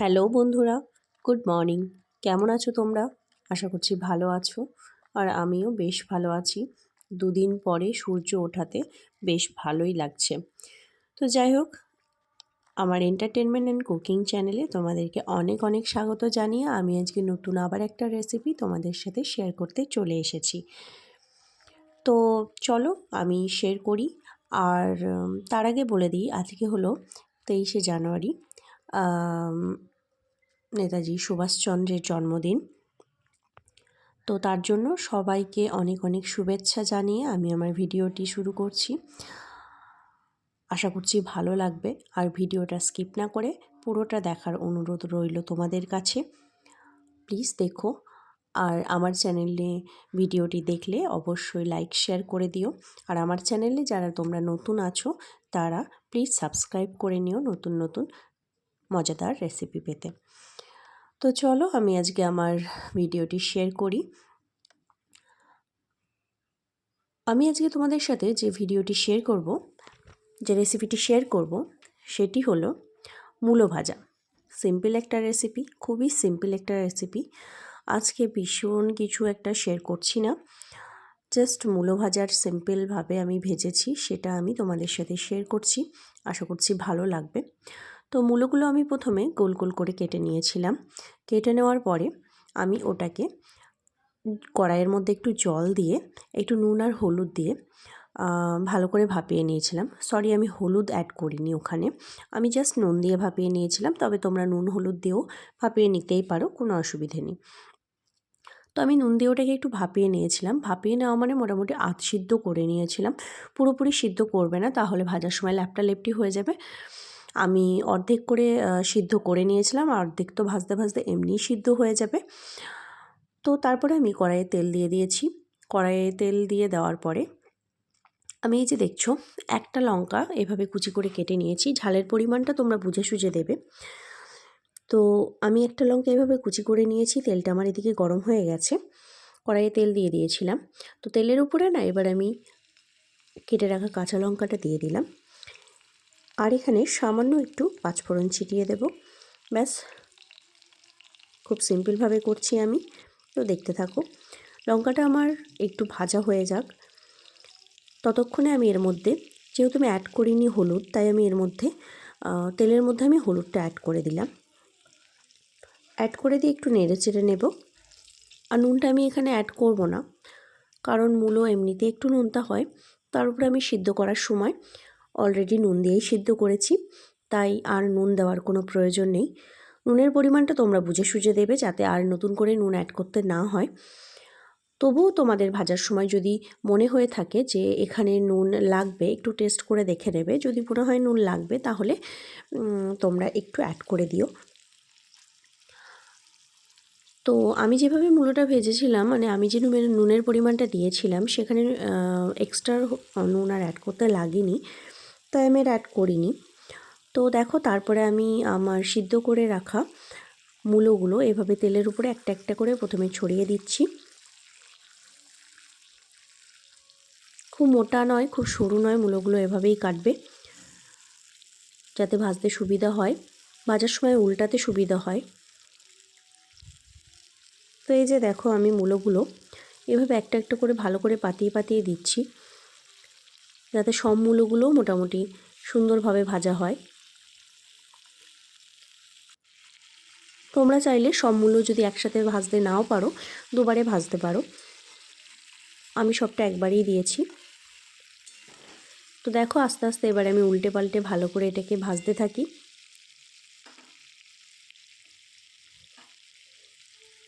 Hello বন্ধুরা, good morning. কেমন আছো তোমরা? আশা করছি ভালো আছো। আর আমিও বেশ ভালো আছি। দুদিন পরে সূর্য ওঠাতে বেশ ভালোই লাগছে। তো যাই হোক, আমার এন্টারটেনমেন্ট অ্যান্ড কুকিং চ্যানেলে তোমাদেরকে অনেক অনেক স্বাগত জানিয়ে আমি আজকে নতুন আবার একটা রেসিপি তোমাদের সাথে শেয়ার করতে চলে এসেছি। তো চলো আমি শেয়ার করি। আর তার আগে বলে দিই, আজকে হলো তেইশে জানুয়ারি। নেতাজি সুভাষচন্দ্রের জন্মদিন। তো তার জন্য সবাইকে অনেক অনেক শুভেচ্ছা জানিয়ে আমি আমার ভিডিওটি শুরু করছি। আশা করছি ভালো লাগবে। আর ভিডিওটা স্কিপ না করে পুরোটা দেখার অনুরোধ রইল তোমাদের কাছে। প্লিজ দেখো। আর আমার চ্যানেলে ভিডিওটি দেখলে অবশ্যই লাইক, শেয়ার করে দিও। আর আমার চ্যানেলে যারা তোমরা নতুন আছো, তারা প্লিজ সাবস্ক্রাইব করে নিও নতুন নতুন মজাদার রেসিপি পেতে। তো চলো আমি আজকে আমার ভিডিওটি শেয়ার করি। আমি আজকে তোমাদের সাথে যে ভিডিওটি শেয়ার করব, যে রেসিপিটি শেয়ার করব, সেটি হলো মূলো ভাজা। সিম্পল একটা রেসিপি খুবই সিম্পল একটা রেসিপি আজকে ভীষণ কিছু একটা শেয়ার করছি না। জাস্ট মূলো ভাজার সিম্পলভাবে আমি ভেজেছি, সেটা আমি তোমাদের সাথে শেয়ার করছি। আশা করছি ভালো লাগবে। তো মূলোগুলো আমি প্রথমে গোল গোল করে কেটে নিয়েছিলাম। কেটে নেওয়ার পরে আমি ওটাকে কড়াইয়ের মধ্যে একটু জল দিয়ে, একটু নুন আর হলুদ দিয়ে ভালো করে ভাপিয়ে নিয়েছিলাম। সরি, আমি হলুদ অ্যাড করিনি ওখানে। আমি জাস্ট নুন দিয়ে ভাপিয়ে নিয়েছিলাম, তবে তোমরা নুন হলুদ দিয়েও ভাপিয়ে নিতেই পারো, কোনো অসুবিধে নেই। তো আমি নুন দিয়ে ওটাকে একটু ভাপিয়ে নিয়েছিলাম। ভাপিয়ে নেওয়া মানে মোটামুটি আধ সিদ্ধ করে নিয়েছিলাম। পুরোপুরি সিদ্ধ করবে না, তাহলে ভাজার সময় ল্যাপটা লেপটি হয়ে যাবে। আমি অর্ধেক করে সিদ্ধ করে নিয়েছিলাম অর্ধেক তো ভাজতে ভাজতে এমনিই সিদ্ধ হয়ে যাবে। তো তারপরে আমি কড়াইয়ে তেল দিয়ে দিয়েছি। কড়াইয়ে তেল দিয়ে দেওয়ার পরে আমি এই যে দেখছ, একটা লঙ্কা এভাবে কুচি করে কেটে নিয়েছি। ঝালের পরিমাণটা তোমরা বুঝে সুঝে দেবে। তো আমি একটা লঙ্কা এভাবে কুচি করে নিয়েছি, তেলটা আমার এদিকে গরম হয়ে গেছে। কড়াইয়ে তেল দিয়ে দিয়েছিলাম। তো তেলের উপরে না এবার আমি কেটে রাখা কাঁচা লঙ্কাটা দিয়ে দিলাম। আর এখানে সামান্য একটু পাঁচফোড়ন ছিটিয়ে দেব। ব্যাস, খুব সিম্পলভাবে করছি আমি। তো দেখতে থাকো, লঙ্কাটা আমার একটু ভাজা হয়ে যাক। ততক্ষণে আমি এর মধ্যে, যেহেতু আমি অ্যাড করিনি হলুদ, তাই আমি এর মধ্যে তেলের মধ্যে আমি হলুদটা অ্যাড করে দিলাম। অ্যাড করে দিয়ে একটু নেড়ে চেড়ে নেব। আর নুনটা আমি এখানে অ্যাড করব না, কারণ মূলো এমনিতে একটু নুনটা হয়, তার উপরে আমি সিদ্ধ করার সময় অলরেডি নুন দিয়েই সিদ্ধ করেছি, তাই আর নুন দেওয়ার কোনো প্রয়োজন নেই। নুনের পরিমাণটা তোমরা বুঝে সুঝে দেবে যাতে আর নতুন করে নুন অ্যাড করতে না হয়। তবুও তোমাদের ভাজার সময় যদি মনে হয়ে থাকে যে এখানে নুন লাগবে, একটু টেস্ট করে দেখে নেবে। যদি মনে হয় নুন লাগবে, তাহলে তোমরা একটু অ্যাড করে দিও। তো আমি যেভাবে মূলোটা ভেজেছিলাম মানে আমি যে নুনের নুনের পরিমাণটা দিয়েছিলাম, সেখানে এক্সট্রা নুন আর অ্যাড করতে লাগেনি। তাই আমি অ্যাড করিনি। তো দেখো তারপরে আমি আমার সিদ্ধ করে রাখা মূলোগুলো এভাবে তেলের উপরে একটা একটা করে প্রথমে ছড়িয়ে দিচ্ছি। খুব মোটা নয়, খুব সরু নয়, মূলোগুলো এভাবেই কাটবে। যাতে ভাজতে সুবিধা হয়। ভাজার সময় উল্টাতে সুবিধা হয়। তো এই যে দেখো আমি মূলোগুলো এভাবে একটা একটা করে ভালো করে পাতিয়ে পাতিয়ে দিচ্ছি। যাতে সব মূলোগুলো মোটামুটি সুন্দরভাবে ভাজা হয়। তোমরা চাইলে সব মূল্য যদি একসাথে ভাজতে নাও পারো, দুবারে ভাজতে পারো। আমি সবটা একবারেই দিয়েছি। তো দেখো, আস্তে আস্তে এবারে আমি উল্টে পাল্টে ভালো করে এটাকে ভাজতে থাকি।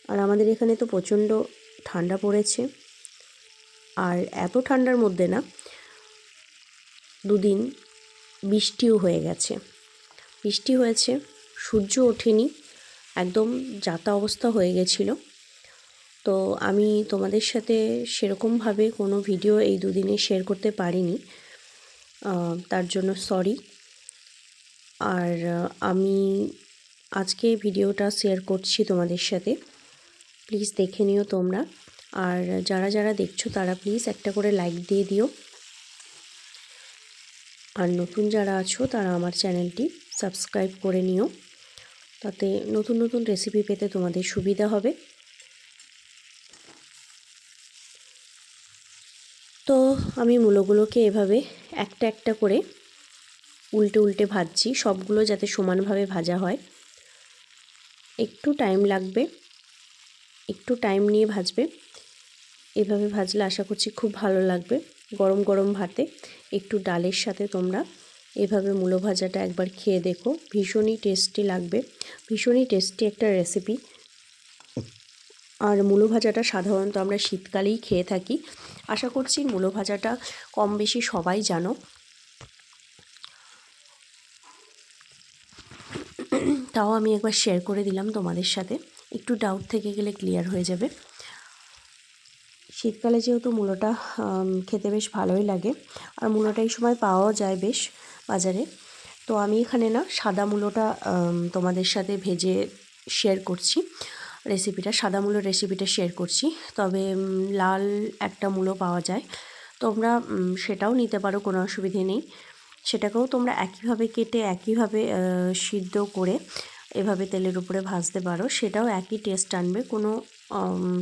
আর আমাদের এখানে তো প্রচণ্ড ঠান্ডা পড়েছে। আর এত ঠান্ডার মধ্যে না দুদিন বৃষ্টিও হয়ে গেছে। বৃষ্টি হয়েছে, সূর্য ওঠেনি, একদম যাতা অবস্থা হয়ে গেছিল। তো আমি তোমাদের সাথে সেরকমভাবে কোনো ভিডিও এই দুদিনে শেয়ার করতে পারিনি। তার জন্য সরি আর আমি আজকে ভিডিওটা শেয়ার করছি তোমাদের সাথে। প্লিজ দেখে নিও তোমরা। আর যারা যারা দেখছ তারা প্লিজ একটা করে লাইক দিয়ে দিও। আর নতুন যারা আছো, তারা আমার চ্যানেলটি সাবস্ক্রাইব করে নিও। তাতে নতুন নতুন রেসিপি পেতে তোমাদের সুবিধা হবে। তো আমি মূলোগুলোকে এভাবে একটা একটা করে উল্টে উল্টে ভাজছি, সবগুলো যাতে সমানভাবে ভাজা হয়। একটু টাইম লাগবে, একটু টাইম নিয়ে ভাজবে। এভাবে ভাজলে আশা করছি খুব ভালো লাগবে। গরম গরম ভাতে একটু ডালের সাথে তোমরা এভাবে মূলো ভাজাটা একবার খেয়ে দেখো। ভীষণই টেস্টি লাগবে। ভীষণই টেস্টি একটা রেসিপি আর মূলো ভাজাটা সাধারণত আমরা শীতকালেই খেয়ে থাকি। আশা করছি মূলো ভাজাটা কম বেশি সবাই জানো। তাও আমি একবার শেয়ার করে দিলাম তোমাদের সাথে। একটু ডাউট থেকে গেলে ক্লিয়ার হয়ে যাবে। শীতকালে যেহেতু মূলোটা খেতে বেশ ভালোই লাগে। আর মূলোটা এই সময় পাওয়াও যায় বেশ বাজারে। তো আমি এখানে না সাদা মূলোটা তোমাদের সাথে ভেজে শেয়ার করছি। রেসিপিটা সাদা মূলোর রেসিপিটা শেয়ার করছি। তবে লাল একটা মূলো পাওয়া যায়। তোমরা সেটাও নিতে পারো, কোনো অসুবিধে নেই। সেটাকেও তোমরা একইভাবে কেটে, একইভাবে সিদ্ধ করে এভাবে তেলের উপরে ভাজতে পারো। সেটাও একই টেস্ট আনবে, কোনো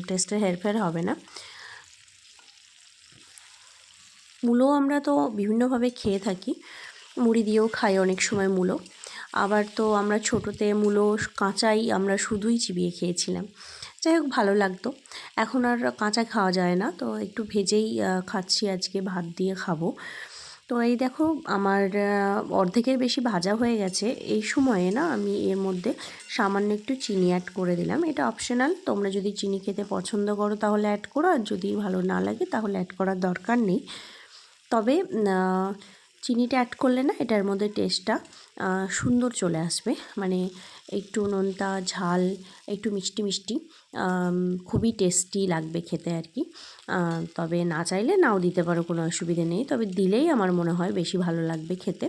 টেস্টের হেরফের হবে না। মূলো আমরা তো বিভিন্নভাবে খেয়ে থাকি। মুড়ি দিয়েও খাই অনেক সময় মূলো আবার তো আমরা ছোটোতে মূলো কাঁচাই আমরা শুধুই চিবিয়ে খেয়েছিলাম। যাই হোক, ভালো লাগতো। এখন আর কাঁচা খাওয়া যায় না, তো একটু ভেজেই খাচ্ছি আজকে, ভাত দিয়ে খাব। তো এই দেখো, আমার অর্ধেকের বেশি ভাজা হয়ে গেছে। এই সময়ে না, আমি এর মধ্যে সামান্য একটু চিনি অ্যাড করে দিলাম। এটা অপশনাল তোমরা যদি চিনি খেতে পছন্দ করো তাহলে অ্যাড করো, আর যদি ভালো না লাগে তাহলে অ্যাড করার দরকার নেই। তবে চিনিটা অ্যাড করলে না এটার মধ্যে টেস্টটা সুন্দর চলে আসবে। মানে একটু নোনতা, ঝাল, একটু মিষ্টি মিষ্টি খুবই টেস্টি লাগবে খেতে আর কি। তবে না চাইলে নাও দিতে পারো, কোনো অসুবিধে নেই। তবে দিলেই আমার মনে হয় বেশি ভালো লাগবে খেতে।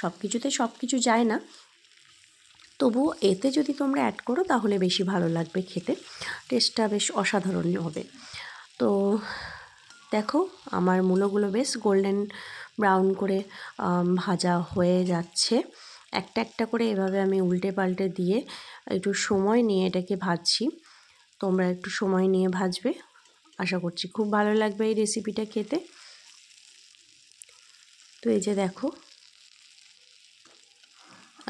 সব কিছুতে সব কিছু যায় না। তবু এতে যদি তোমরা অ্যাড করো, তাহলে বেশি ভালো লাগবে খেতে। টেস্টটা বেশ অসাধারণ হবে। তো দেখো, আমার মূলোগুলো বেশ গোল্ডেন ব্রাউন করে ভাজা হয়ে যাচ্ছে। একটা একটা করে এভাবে আমি উল্টে পাল্টে দিয়ে একটু সময় নিয়ে এটাকে ভাজছি। তোমরা একটু সময় নিয়ে ভাজবে, আশা করছি খুব ভালো লাগবে এই রেসিপিটা খেতে। তো এই যে দেখো,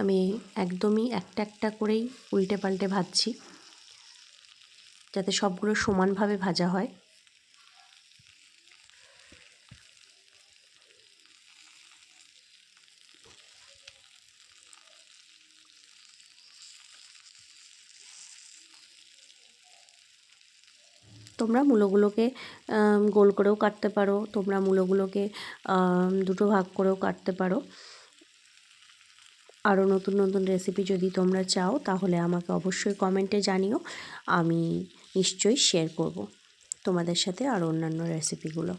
আমি একদমই একটা একটা করেই উল্টে পাল্টে ভাজছি, যাতে সবগুলো সমানভাবে ভাজা হয়। তোমরা মূলোগুলোকে গোল করেও কাটতে পারো। তোমরা মূলোগুলোকে দুটো ভাগ করেও কাটতে পারো। আরও নতুন নতুন রেসিপি যদি তোমরা চাও, তাহলে আমাকে অবশ্যই কমেন্টে জানিও। আমি নিশ্চয়ই শেয়ার করব তোমাদের সাথে আর অন্যান্য রেসিপিগুলো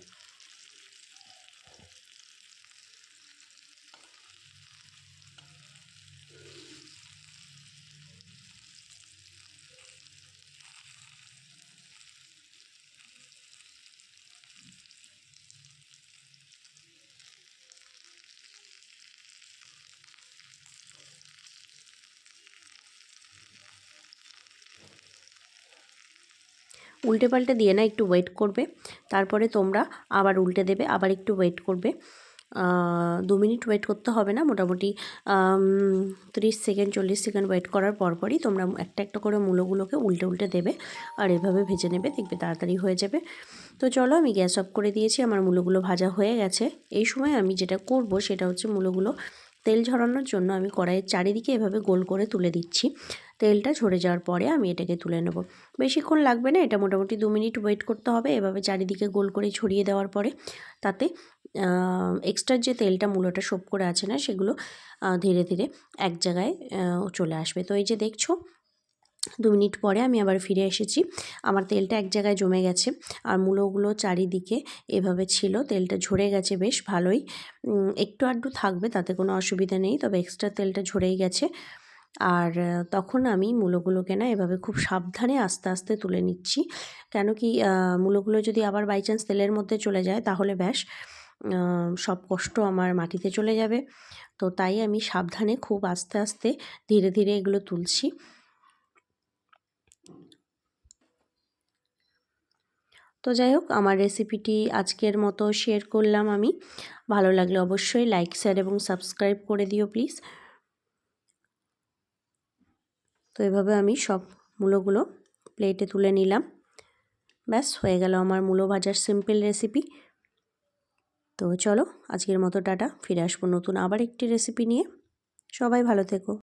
উল্টে পাল্টে দিয়ে না, একটু ওয়েট করবে। তারপরে তোমরা আবার উল্টে দেবে, আবার একটু ওয়েট করবে। দু মিনিট ওয়েট করতে হবে না, মোটামুটি ত্রিশ সেকেন্ড চল্লিশ সেকেন্ড ওয়েট করার পরপরই তোমরা একটা একটা করে মূলোগুলোকে উল্টে উল্টে দেবে আর এভাবে ভেজে নেবে, দেখবে তাড়াতাড়ি হয়ে যাবে। তো চলো আমি গ্যাস অফ করে দিয়েছি, আমার মূলোগুলো ভাজা হয়ে গেছে। এই সময় আমি যেটা করব সেটা হচ্ছে মূলোগুলো তেল ঝরানোর জন্য আমি কড়াইয়ের চারিদিকে এভাবে গোল করে তুলে দিচ্ছি। তেলটা ঝরে যাওয়ার পরে আমি এটাকে তুলে নেব। বেশিক্ষণ লাগবে না, এটা মোটামুটি দু মিনিট ওয়েট করতে হবে এভাবে চারিদিকে গোল করে ছড়িয়ে দেওয়ার পরে। তাতে এক্সট্রা যে তেলটা মূলটা সোপ করে আছে না সেগুলো ধীরে ধীরে এক জায়গায় চলে আসবে। তো এই যে দেখছ দু মিনিট পরে আমি আবার ফিরে এসেছি। আমার তেলটা এক জায়গায় জমে গেছে। আর মূলোগুলো চারিদিকে এভাবে ছিল, তেলটা ঝরে গেছে বেশ ভালোই। একটু আড্ডু থাকবে, তাতে কোনো অসুবিধা নেই, তবে এক্সট্রা তেলটা ঝরেই গেছে। আর তখন আমি মূলোগুলোকে না এভাবে খুব সাবধানে আস্তে আস্তে তুলে নিচ্ছি। কেন কি মূলোগুলো যদি আবার বাই চান্স তেলের মধ্যে চলে যায়, তাহলে ব্যাস সব কষ্ট আমার মাটিতে চলে যাবে। তো তাই আমি সাবধানে খুব আস্তে আস্তে ধীরে ধীরে এগুলো তুলছি। তো যাই হোক, আমার রেসিপিটি আজকের মতো শেয়ার করলাম আমি। ভালো লাগলে অবশ্যই লাইক শেয়ার এবং সাবস্ক্রাইব করে দিও প্লিজ তো এভাবে আমি সব মূলোগুলো প্লেটে তুলে নিলাম। ব্যাস, হয়ে গেল আমার মূলো ভাজার সিম্পল রেসিপি তো চলো, আজকের মতো টাটা। ফিরে আসব নতুন আবার একটি রেসিপি নিয়ে। সবাই ভালো থেকো।